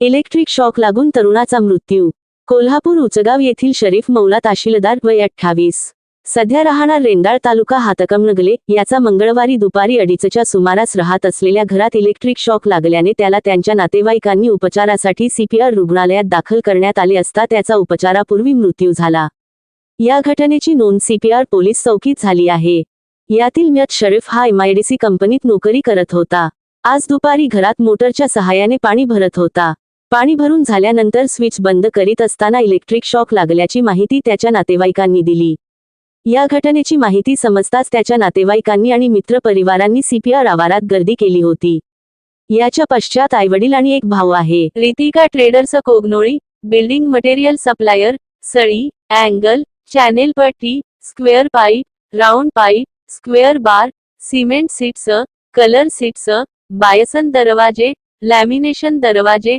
Electric shock लागून तरुणाचा मृत्यू. कोल्हापूर उचगाव येथील शरीफ मौला ताशिलदार वय अठ्ठावीस. सध्या राहणार रेंदाळ तालुका हातकमनगले याचा मंगळवारी दुपारी अडीचच्या सुमारास राहत असलेल्या घरात इलेक्ट्रिक शॉक लागल्याने त्याला त्यांच्या नातेवाईकांनी उपचारासाठी सीपीआर रुग्णालयात दाखल करण्यात आले असता त्याचा उपचारापूर्वी मृत्यू झाला. या घटनेची नोंद सीपीआर पोलीस चौकीत झाली आहे. यातील म्यत शरीफ हा एमआयडीसी कंपनीत नोकरी करत होता. आज दुपारी घरात मोटरच्या सहाय्याने पाणी भरत होता. पाणी भरून झाल्यानंतर स्विच बंद करीत असताना इलेक्ट्रिक शॉक लागल्याची माहिती त्याच्या नातेवाईकांनी दिली. या घटनेची माहिती समजताच त्याच्या नातेवाईकांनी आणि मित्रपरिवारांनी सीपीआर आवारात गर्दी केली होती. याच्या पश्चात आईवडील आणि एक भाऊ आहे. Ritika traders Kognoli building material supplier सळी angle channel पट्टी square pipe round pipe square bar cement sheets colour sheets bison दरवाजे लॅमिनेशन दरवाजे